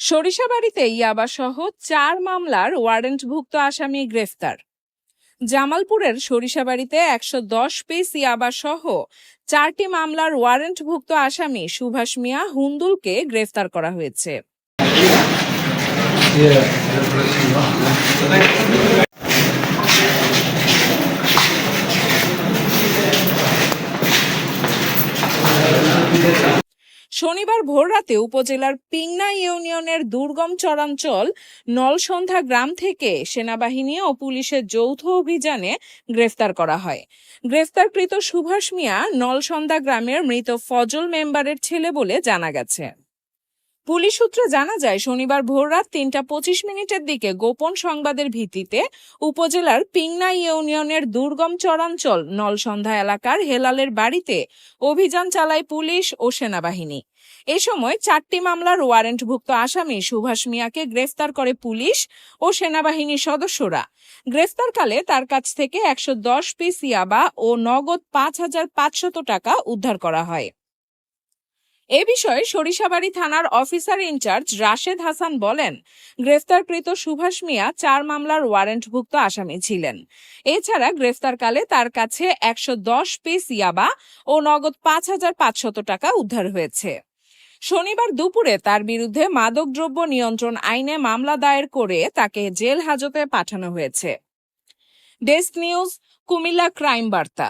সরিষাবাড়িতে ইয়াবাসহ চার মামলার ওয়ারেন্টভুক্ত আসামি গ্রেফতার। জামালপুরের সরিষাবাড়িতে একশো দশ পিস ইয়াবাসহ চারটি মামলার ওয়ারেন্টভুক্ত আসামি সুভাষ মিয়া হুন্দুলকে গ্রেফতার করা হয়েছে। শনিবার ভোররাতে উপজেলার পিংনা ইউনিয়নের দুর্গম চরাঞ্চল নলসন্ধ্যা গ্রাম থেকে সেনাবাহিনী ও পুলিশের যৌথ অভিযানে গ্রেফতার করা হয়। গ্রেফতারকৃত সুভাষ মিয়া নলসন্ধ্যা গ্রামের মৃত ফজল মেম্বারের ছেলে বলে জানা গেছে। পুলিশ সূত্রে জানা যায়, শনিবার ভোর রাত তিনটা পঁচিশ মিনিটের দিকে গোপন সংবাদের ভিত্তিতে উপজেলার পিংনা ইউনিয়নের দুর্গম চরাঞ্চল নলসন্ধ্যা এলাকার হেলালের বাড়িতে অভিযান চালায় পুলিশ ও সেনাবাহিনী। এ সময় চারটি মামলার ওয়ারেন্টভুক্ত আসামি সুভাষ মিয়াকে গ্রেফতার করে পুলিশ ও সেনাবাহিনীর সদস্যরা। গ্রেফতারকালে তার কাছ থেকে একশো দশ পিস ইয়াবা ও নগদ পাঁচ হাজার পাঁচশত টাকা উদ্ধার করা হয়। এ বিষয়ে সরিষাবাড়ি থানার অফিসার ইনচার্জ রাশেদ হাসান বলেন, গ্রেফতারকৃত সুভাষ মিয়া চার মামলার ওয়ারেন্টভুক্ত আসামি ছিলেন। এছাড়া গ্রেফতারকালে তার কাছে একশো দশ পিস ইয়াবা ও নগদ পাঁচ হাজার পাঁচশত টাকা উদ্ধার হয়েছে। শনিবার দুপুরে তার বিরুদ্ধে মাদকদ্রব্য নিয়ন্ত্রণ আইনে মামলা দায়ের করে তাকে জেল হাজতে পাঠানো হয়েছে। ডেস্ক নিউজ, কুমিল্লা ক্রাইম বার্তা।